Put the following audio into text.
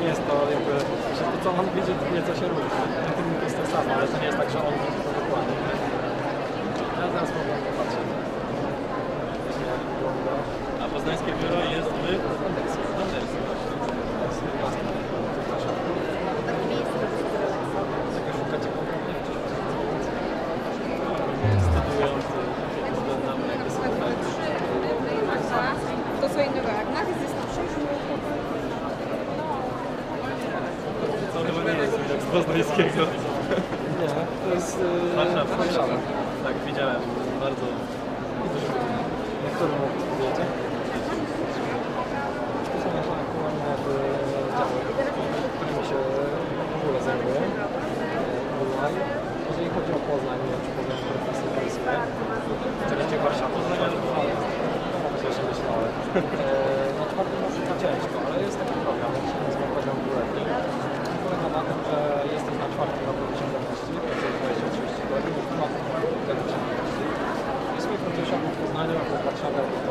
nie jest to jakby, że to co on widzi, to wie co się robi. Na tym jest to samo, ale to nie jest tak, że on widzi to dokładnie. Ja zaraz mogę popatrzeć. A poznańskie biuro jest w jakby sobie To co innego jak nakaz jest na przejściu. Co chyba nie jest jak z poznańskiego. Nie, to jest yy, Warszawa. Warszawa. Tak, widziałem. Bardzo. Na którym? To są nasze aktualne jakby działy, którymi się w ogóle zajmuję. e, Online. Jeżeli chodzi o Poznań, nie wiem czy Poznań to jest interesuje. Oczywiście Warszawa, Poznań, ale że myślałem. E, Na czwartym chyba ciężko, まではここから